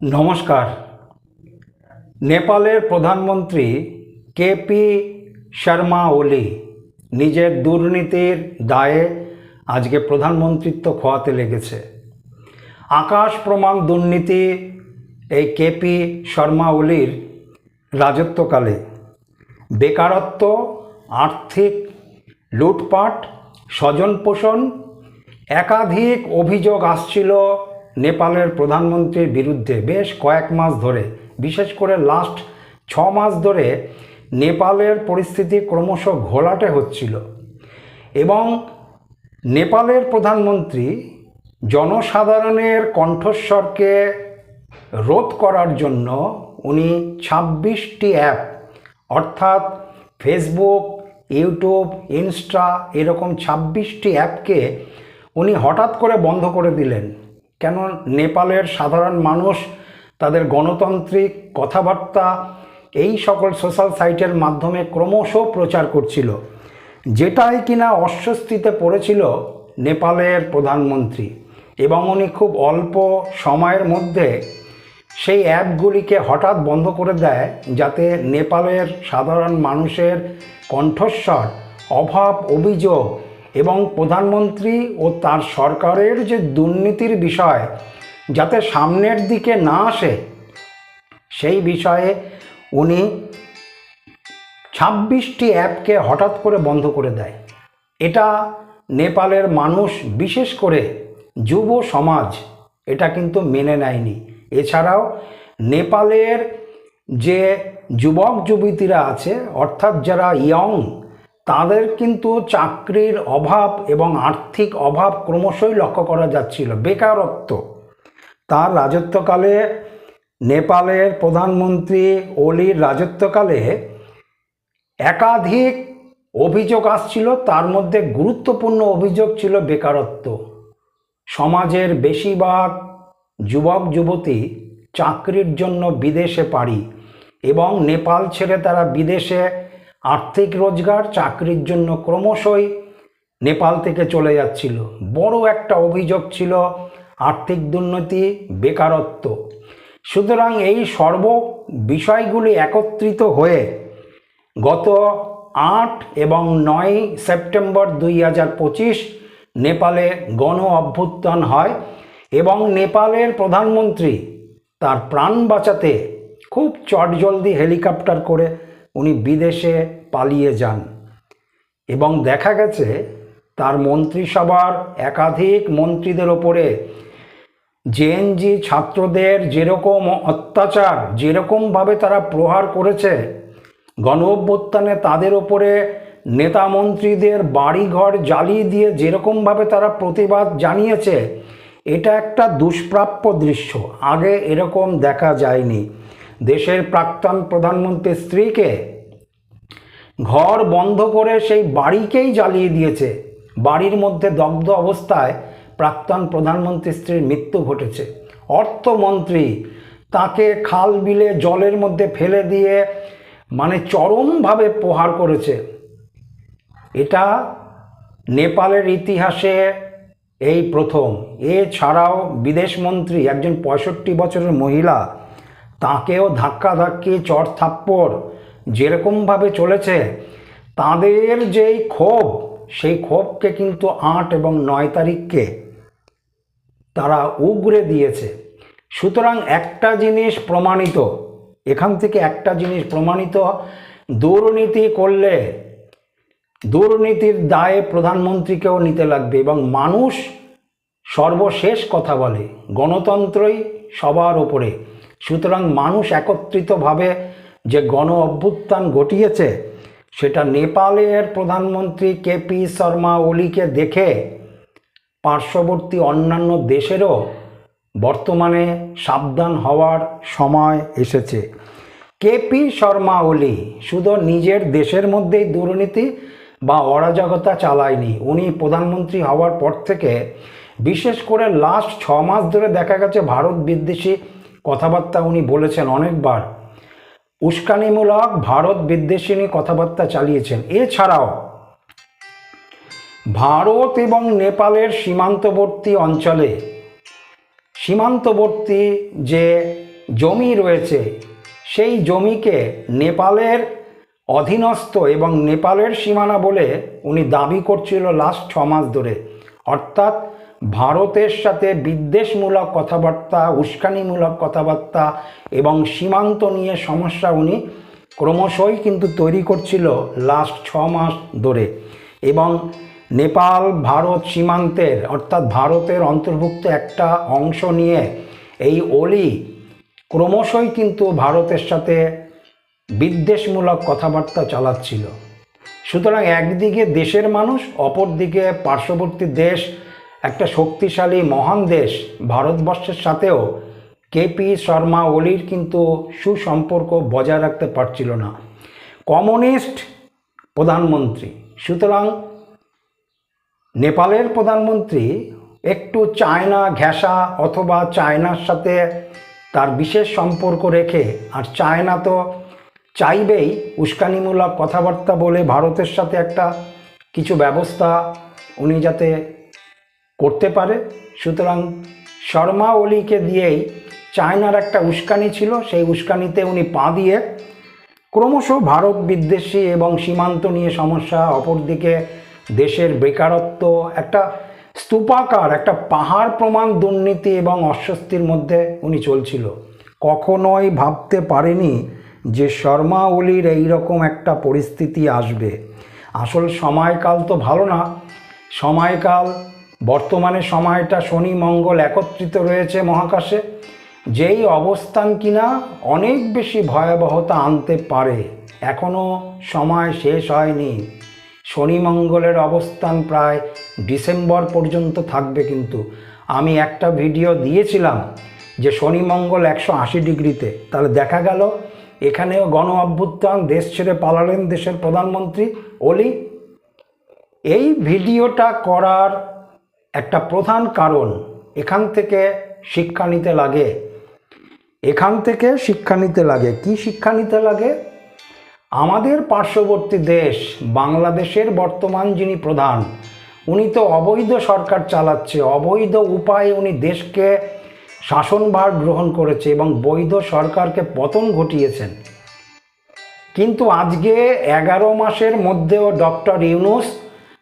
নমস্কার। নেপালের প্রধানমন্ত্রী কেপি শর্মা ওলি নিজের দুর্নীতির দায়ে আজকে প্রধানমন্ত্রিত্ব খোয়াতে লেগেছে। আকাশ প্রমাণ দুর্নীতি এই কেপি শর্মা ওলির রাজত্বকালে। বেকারত্ব, আর্থিক লুটপাট স্বজন পোষণ একাধিক অভিযোগ আসছিল নেপালের প্রধানমন্ত্রীর বিরুদ্ধে বেশ কয়েক মাস ধরে, বিশেষ করে লাস্ট ছ মাস ধরে নেপালের পরিস্থিতি ক্রমশ ঘোলাটে হচ্ছিল এবং নেপালের প্রধানমন্ত্রী জনসাধারণের কণ্ঠস্বরকে রোধ করার জন্য উনি ছাব্বিশটি অ্যাপ, অর্থাৎ ফেসবুক, ইউটিউব, ইনস্টা, এরকম ছাব্বিশটি অ্যাপকে উনি হঠাৎ করে বন্ধ করে দিলেন। কেন নেপালের সাধারণ মানুষ তাদের গণতান্ত্রিক কথাবার্তা, এই সকল সোশ্যাল সাইটের মাধ্যমে ক্রমশ প্রচার করছিল, যেটাই কিনা অস্বস্তিতে পড়েছিল নেপালের প্রধানমন্ত্রী। এবং উনি খুব অল্প সময়ের মধ্যে সেই অ্যাপগুলিকে হঠাৎ বন্ধ করে দেয়, যাতে নেপালের সাধারণ মানুষের কণ্ঠস্বর, অভাব, অভিযোগ এবং প্রধানমন্ত্রী ও তার সরকারের যে দুর্নীতির বিষয়, যাতে সামনের দিকে না আসে, সেই বিষয়ে উনি ছাব্বিশটি অ্যাপকে হঠাৎ করে বন্ধ করে দেয়। এটা নেপালের মানুষ, বিশেষ করে যুব সমাজ, এটা কিন্তু মেনে নেয়নি। এছাড়াও নেপালের যে যুবক যুবতীরা আছে, অর্থাৎ যারা ইয়ং তাদের কিন্তু চাকরির অভাব এবং আর্থিক অভাব ক্রমশই লক্ষ্য করা যাচ্ছিল। বেকারত্ব। তার রাজত্বকালে নেপালের প্রধানমন্ত্রী ওলির রাজত্বকালে একাধিক অভিযোগ আসছিল। তার মধ্যে গুরুত্বপূর্ণ অভিযোগ ছিল বেকারত্ব। সমাজের বেশিরভাগ যুবক, যুবতী চাকরির জন্য বিদেশে পাড়ি এবং নেপাল ছেড়ে তারা বিদেশে আর্থিক রোজগার চাকরির জন্য ক্রমশই নেপাল থেকে চলে যাচ্ছিল। বড় একটা অভিযোগ ছিল আর্থিক দুর্নীতি, বেকারত্ব। সুতরাং এই সর্ব বিষয়গুলি একত্রিত হয়ে গত আট এবং নয় সেপ্টেম্বর দুই হাজার পঁচিশ নেপালে গণ অভ্যুত্থান হয় এবং নেপালের প্রধানমন্ত্রী তার প্রাণ বাঁচাতে খুব চটজলদি হেলিকপ্টার করে উনি বিদেশে পালিয়ে যান। এবং দেখা গেছে তার মন্ত্রিসভার একাধিক মন্ত্রীদের ওপরে জেএনজি ছাত্রদের যেরকম অত্যাচার, যেরকমভাবে তারা প্রহার করেছে, গণ অভ্যুত্থানে তাদের ওপরে নেতা মন্ত্রীদের বাড়িঘর জ্বালিয়ে দিয়ে যেরকমভাবে তারা প্রতিবাদ জানিয়েছে, এটা একটা দুষ্প্রাপ্য দৃশ্য। আগে এরকম দেখা যায়নি। দেশের প্রাক্তন প্রধানমন্ত্রীর স্ত্রীকে ঘর বন্ধ করে সেই বাড়িকেই জ্বালিয়ে দিয়েছে। বাড়ির মধ্যে দগ্ধ অবস্থায় প্রাক্তন প্রধানমন্ত্রীর স্ত্রীর মৃত্যু ঘটেছে। অর্থমন্ত্রী তাকে খাল বিলে জলের মধ্যে ফেলে দিয়ে মানে চরমভাবে প্রহার করেছে। এটা নেপালের ইতিহাসে এই প্রথম। এছাড়াও বিদেশমন্ত্রী একজন পঁয়ষট্টি বছরের মহিলা তাকেও ধাক্কাধাক্কি চড় থাপ্পড় যেরকমভাবে চলেছে, তাদের যেই ক্ষোভ, সেই ক্ষোভকে কিন্তু আট এবং নয় তারিখকে তারা উগরে দিয়েছে। সুতরাং একটা জিনিস প্রমাণিত, এখান থেকে একটা জিনিস প্রমাণিত, দুর্নীতি করলে দুর্নীতির দায়ে প্রধানমন্ত্রীকেও নিতে লাগবে এবং মানুষ সর্বশেষ কথা বলে, গণতন্ত্রই সবার ওপরে সুতরাং মানুষ একত্রিতভাবে যে গণ অভ্যুত্থান ঘটিয়েছে, সেটা নেপালের প্রধানমন্ত্রী কেপি শর্মা ওলিকে দেখে পার্শ্ববর্তী অন্যান্য দেশেরও বর্তমানে সাবধান হওয়ার সময় এসেছে। কেপি শর্মা ওলি শুধু নিজের দেশের মধ্যেই দুর্নীতি বা অরাজকতা চালায়নি, উনি প্রধানমন্ত্রী হওয়ার পর থেকে বিশেষ করে লাস্ট ছ মাস ধরে দেখা গেছে ভারত বিদ্বেষী কথাবার্তা উনি বলেছেন অনেকবার। উস্কানিমূলক ভারত বিদ্বেষিনী কথাবার্তা চালিয়েছেন। এছাড়াও, ভারত এবং নেপালের সীমান্তবর্তী অঞ্চলে, সীমান্তবর্তী যে জমি রয়েছে, সেই জমিকে নেপালের অধীনস্থ এবং নেপালের সীমানা বলে উনি দাবি করছিল লাস্ট ছ মাস ধরে। অর্থাৎ ভারতের সাথে বিদ্বেষমূলক কথাবার্তা, উস্কানিমূলক কথাবার্তা এবং সীমান্ত নিয়ে সমস্যা উনি ক্রমশই কিন্তু তৈরি করছিল লাস্ট ছ মাস ধরে। এবং নেপাল, ভারত সীমান্তের, অর্থাৎ ভারতের অন্তর্ভুক্ত একটা অংশ নিয়ে এই অলি ক্রমশই কিন্তু ভারতের সাথে বিদ্বেষমূলক কথাবার্তা চালাচ্ছিল। সুতরাং একদিকে দেশের মানুষ, অপরদিকে পার্শ্ববর্তী দেশ একটা শক্তিশালী মহান দেশ ভারতবর্ষের সাথেও কেপি শর্মা ওলির কিন্তু সুসম্পর্ক বজায় রাখতে পারছিল না। কমিউনিস্ট প্রধানমন্ত্রী। সুতরাং নেপালের প্রধানমন্ত্রী একটু চায়না ঘেঁষা অথবা চায়নার সাথে তার বিশেষ সম্পর্ক রেখে, আর চায়না তো চাইবেই উস্কানিমূলক কথাবার্তা বলে ভারতের সাথে একটা কিছু ব্যবস্থা, উনি যাতে করতে পারে। সুতরাং শর্মা ওলিকে দিয়েই চায়নার একটা উস্কানি ছিল। সেই উস্কানিতে উনি পা দিয়ে ক্রমশ ভারত বিদ্বেষী এবং সীমান্ত নিয়ে সমস্যা, অপরদিকে দেশের বেকারত্ব, একটা স্তূপাকার, একটা পাহাড় প্রমাণ দুর্নীতি এবং অস্বস্তির মধ্যে উনি চলছিল। কখনোই ভাবতে পারেনি যে শর্মা ওলির এইরকম একটা পরিস্থিতি আসবে। আসল সময়কাল তো ভালো না। সময়কাল বর্তমানে সময়টা শনি মঙ্গল একত্রিত রয়েছে মহাকাশে। যেই অবস্থান কিনা অনেক বেশি ভয়াবহতা আনতে পারে। এখনও সময় শেষ হয়নি। শনি মঙ্গলের অবস্থান প্রায় ডিসেম্বর পর্যন্ত থাকবে কিন্তু। আমি একটা ভিডিও দিয়েছিলাম যে শনি মঙ্গল একশো আশি ডিগ্রিতে। তাহলে দেখা গেল, এখানেও গণ অভ্যুত্থান, দেশ ছেড়ে পালালেন দেশের প্রধানমন্ত্রী ওলি। এই ভিডিওটা করার একটা প্রধান কারণ এখান থেকে শিক্ষা নিতে লাগে। এখান থেকে শিক্ষা নিতে লাগে। কি শিক্ষা নিতে লাগে? আমাদের পার্শ্ববর্তী দেশ, বাংলাদেশের বর্তমান যিনি প্রধান, উনি তো অবৈধ সরকার চালাচ্ছে। অবৈধ উপায়ে উনি দেশকে শাসনভার গ্রহণ করেছে এবং বৈধ সরকারকে পতন ঘটিয়েছেন। কিন্তু আজকে এগারো মাসের মধ্যেও ডক্টর ইউনুস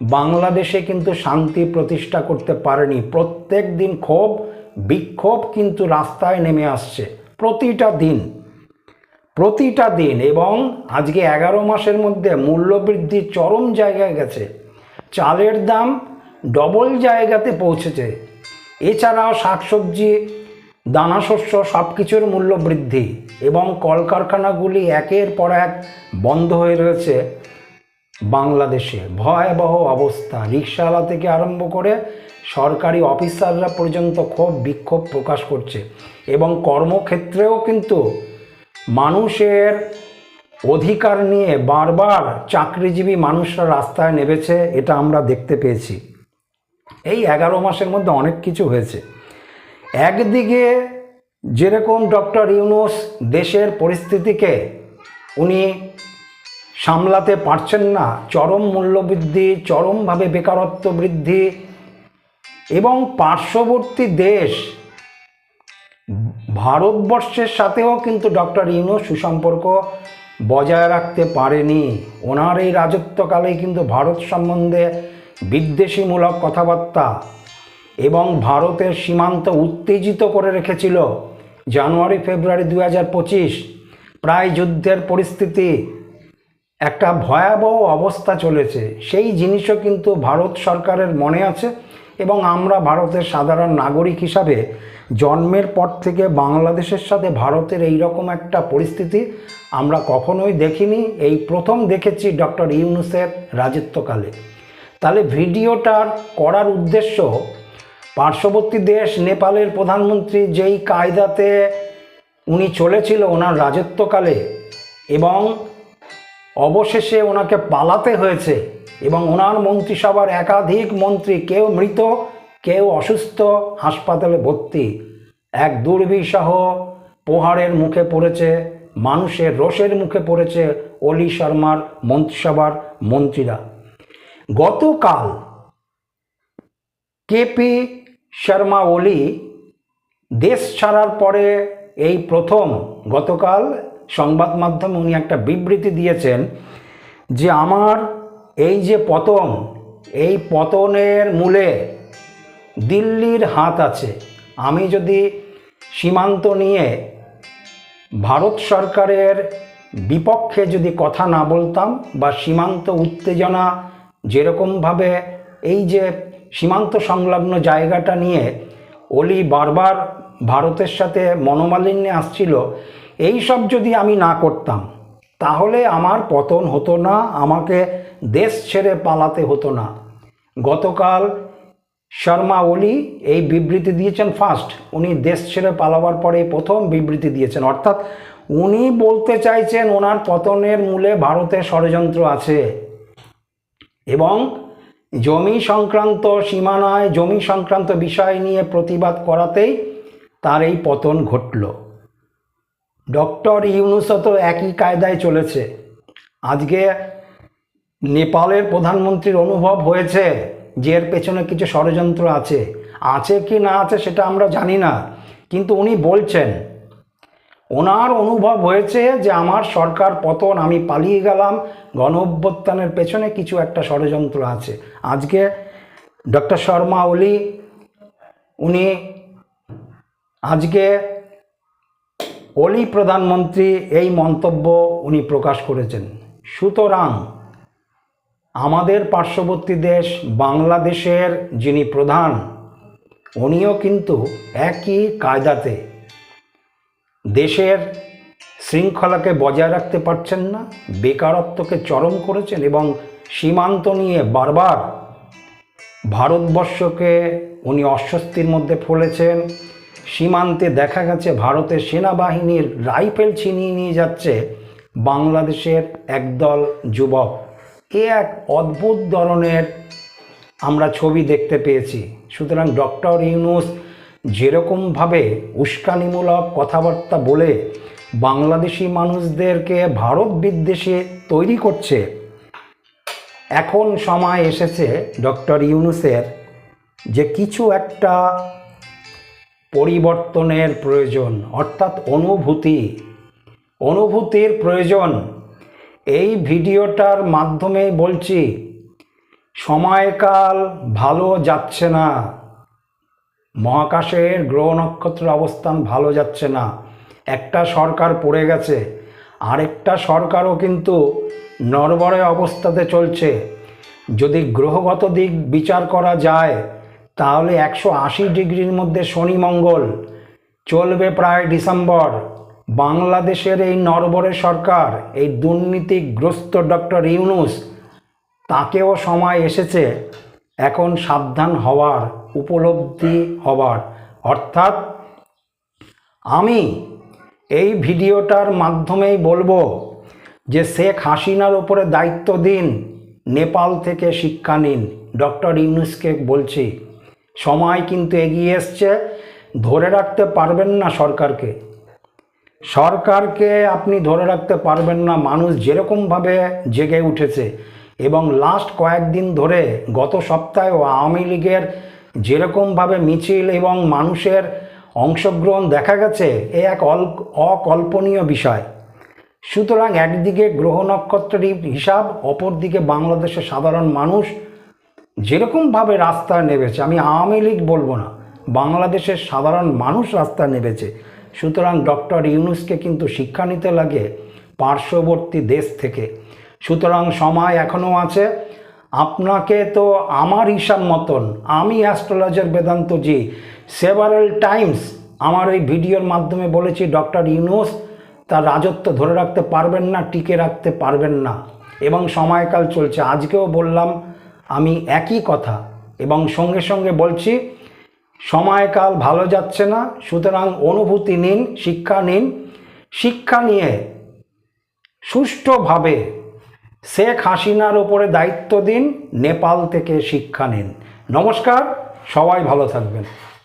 বাংলাদেশে কিন্তু শান্তি প্রতিষ্ঠা করতে পারেনি। প্রত্যেক দিন ক্ষোভ, বিক্ষোভ কিন্তু রাস্তায় নেমে আসছে। প্রতিটা দিন প্রতিটা দিন এবং আজকে এগারো মাসের মধ্যে মূল্যবৃদ্ধি চরম জায়গায় গেছে। চালের দাম ডবল জায়গাতে পৌঁছেছে। এছাড়াও শাকসবজি, দানাশস্য সব কিছুর মূল্য বৃদ্ধি এবং কলকারখানাগুলি একের পর এক বন্ধ হয়ে রয়েছে। বাংলাদেশে ভয়াবহ অবস্থা। রিক্সাওয়ালা থেকে আরম্ভ করে সরকারি অফিসাররা পর্যন্ত ক্ষোভ, বিক্ষোভ প্রকাশ করছে এবং কর্মক্ষেত্রেও কিন্তু মানুষের অধিকার নিয়ে বারবার চাকরিজীবী মানুষরা রাস্তায় নেমেছে, এটা আমরা দেখতে পেয়েছি। এই এগারো মাসের মধ্যে অনেক কিছু হয়েছে। একদিকে যেরকম ডক্টর ইউনুস দেশের পরিস্থিতিকে উনি সামলাতে পারছেন না। চরম মূল্যবৃদ্ধি, চরমভাবে বেকারত্ব বৃদ্ধি এবং পার্শ্ববর্তী দেশ ভারতবর্ষের সাথেও কিন্তু ডক্টর ইউনুস সুসম্পর্ক বজায় রাখতে পারেনি। ওনার এই রাজত্বকালে কিন্তু ভারত সম্বন্ধে বিদ্বেষীমূলক কথাবার্তা এবং ভারতের সীমান্ত উত্তেজিত করে রেখেছিল। জানুয়ারি ফেব্রুয়ারি দু হাজার পঁচিশ প্রায় যুদ্ধের পরিস্থিতি একটা ভয়াবহ অবস্থা চলেছে। সেই জিনিসও কিন্তু ভারত সরকারের মনে আছে এবং আমরা ভারতের সাধারণ নাগরিক হিসাবে জন্মের পর থেকে বাংলাদেশের সাথে ভারতের এই রকম একটা পরিস্থিতি আমরা কখনোই দেখিনি। এই প্রথম দেখেছি ডক্টর ইউনুসের রাজত্বকালে। তাহলে ভিডিওটার করার উদ্দেশ্য, পার্শ্ববর্তী দেশ নেপালের প্রধানমন্ত্রী যেই কায়দাতে উনি চলেছিল ওনার রাজত্বকালে এবং অবশেষে ওনাকে পালাতে হয়েছে এবং ওনার মন্ত্রিসভার একাধিক মন্ত্রী কেউ মৃত, কেউ অসুস্থ, হাসপাতালে ভর্তি। এক দুর্বিষহ প্রহারের মুখে পড়েছে, মানুষের রোষের মুখে পড়েছে অলি শর্মার মন্ত্রিসভার মন্ত্রীরা। গতকাল কেপি শর্মা ওলি দেশ ছাড়ার পরে এই প্রথম গতকাল সংবাদ মাধ্যমে উনি একটা বিবৃতি দিয়েছেন যে আমার এই যে পতন, এই পতনের মূলে দিল্লির হাত আছে। আমি যদি সীমান্ত নিয়ে ভারত সরকারের বিপক্ষে যদি কথা না বলতাম বা সীমান্ত উত্তেজনা যেরকমভাবে এই যে সীমান্ত সংলগ্ন জায়গাটা নিয়ে অলি বারবার ভারতের সাথে মনোমালিন্যে আসছিল এই সব যদি আমি না করতাম, তাহলে আমার পতন হতো না, আমাকে দেশ ছেড়ে পালাতে হতো না। গতকাল শর্মা ওলি এই বিবৃতি দিয়েছেন ফার্স্ট উনি দেশ ছেড়ে পালাবার পরে প্রথম বিবৃতি দিয়েছেন। অর্থাৎ উনি বলতে চাইছেন ওনার পতনের মূলে ভারতের ষড়যন্ত্র আছে এবং জমি সংক্রান্ত সীমানায় জমি সংক্রান্ত বিষয় নিয়ে প্রতিবাদ করাতেই তার এই পতন ঘটল। ডক্টর ইউনুসও তো একই কায়দায় চলেছে। আজকে নেপালের প্রধানমন্ত্রীর অনুভব হয়েছে যে এর পেছনে কিছু ষড়যন্ত্র আছে। আছে কি না আছে সেটা আমরা জানি না, কিন্তু উনি বলছেন, ওনার অনুভব হয়েছে যে আমার সরকার পতন, আমি পালিয়ে গেলাম, গণ অভ্যুত্থানের পেছনে কিছু একটা ষড়যন্ত্র আছে। আজকে ডক্টর শর্মা ওলি, উনি আজকে অলি প্রধানমন্ত্রী এই মন্তব্য উনি প্রকাশ করেছেন। সুতরাং আমাদের পার্শ্ববর্তী দেশ বাংলাদেশের যিনি প্রধান, উনিও কিন্তু একই কায়দাতে দেশের শৃঙ্খলাকে বজায় রাখতে পারছেন না, বেকারত্বকে চরম করেছেন এবং সীমান্ত নিয়ে বারবার ভারতবর্ষকে উনি অস্বস্তির মধ্যে ফেলেছেন। সীমান্তে দেখা গেছে ভারতের সেনাবাহিনীর রাইফেল ছিনিয়ে নিয়ে যাচ্ছে বাংলাদেশের একদল যুবক। এ এক অদ্ভুত ধরনের আমরা ছবি দেখতে পেয়েছি। সুতরাং ডক্টর ইউনুস যেরকমভাবে উস্কানিমূলক কথাবার্তা বলে বাংলাদেশি মানুষদেরকে ভারত বিদ্বেষে তৈরি করছে, এখন সময় এসেছে ডক্টর ইউনুসের যে কিছু একটা পরিবর্তনের প্রয়োজন, অর্থাৎ অনুভূতি। অনুভূতির প্রয়োজন। এই ভিডিওটার মাধ্যমে বলছি, সময়কাল ভালো যাচ্ছে না। মহাকাশের গ্রহ নক্ষত্র অবস্থান ভালো যাচ্ছে না। একটা সরকার পড়ে গেছে। আরেকটা সরকারও কিন্তু নরবরে অবস্থাতে চলছে। যদি গ্রহগত দিক বিচার করা যায় তাহলে একশো আশি ডিগ্রির মধ্যে শনি মঙ্গল চলবে প্রায় ডিসেম্বর। বাংলাদেশের এই নরবরে সরকার, এই দুর্নীতিগ্রস্ত ডক্টর ইউনুস, তাকেও সময় এসেছে এখন সাবধান হওয়ার, উপলব্ধি হওয়ার। অর্থাৎ আমি এই ভিডিওটার মাধ্যমেই বলব যে শেখ হাসিনার ওপরে দায়িত্ব দিন, নেপাল থেকে শিক্ষা নিন, ডক্টর ইউনুসকে বলছি। সময় কিন্তু এগিয়ে এসছে, ধরে রাখতে পারবেন না সরকারকে। সরকারকে আপনি ধরে রাখতে পারবেন না, মানুষ যেরকমভাবে জেগে উঠেছে। এবং লাস্ট কয়েকদিন ধরে, গত সপ্তাহেও আওয়ামী লীগের যেরকমভাবে মিছিল এবং মানুষের অংশগ্রহণ দেখা গেছে, এ এক অকল্পনীয় বিষয়। সুতরাং একদিকে গ্রহ নক্ষত্রের হিসাব, অপরদিকে বাংলাদেশের সাধারণ মানুষ যেরকমভাবে রাস্তায় নেমেছে, আমি আওয়ামী লীগ বলব না, বাংলাদেশের সাধারণ মানুষ রাস্তায় নেমেছে। সুতরাং ডক্টর ইউনুসকে কিন্তু শিক্ষা নিতে লাগে পার্শ্ববর্তী দেশ থেকে। সুতরাং সময় এখনও আছে। আপনাকে তো আমার হিসাব মতন, আমি অ্যাস্ট্রোলজার বেদান্তজি সেভারেল টাইমস আমার এই ভিডিওর মাধ্যমে বলেছি, ডক্টর ইউনুস, তার রাজত্ব ধরে রাখতে পারবেন না, টিকে রাখতে পারবেন না। এবং সময়কাল চলছে। আজকেও বললাম আমি একই কথা এবং সঙ্গে সঙ্গে বলছি, সময়কাল ভালো যাচ্ছে না, সুতরাং অনুভূতি নিন, শিক্ষা নিন। শিক্ষা নিয়ে সুষ্ঠুভাবে শেখ হাসিনার ওপরে দায়িত্ব দিন, নেপাল থেকে শিক্ষা নিন। নমস্কার, সবাই ভালো থাকবেন।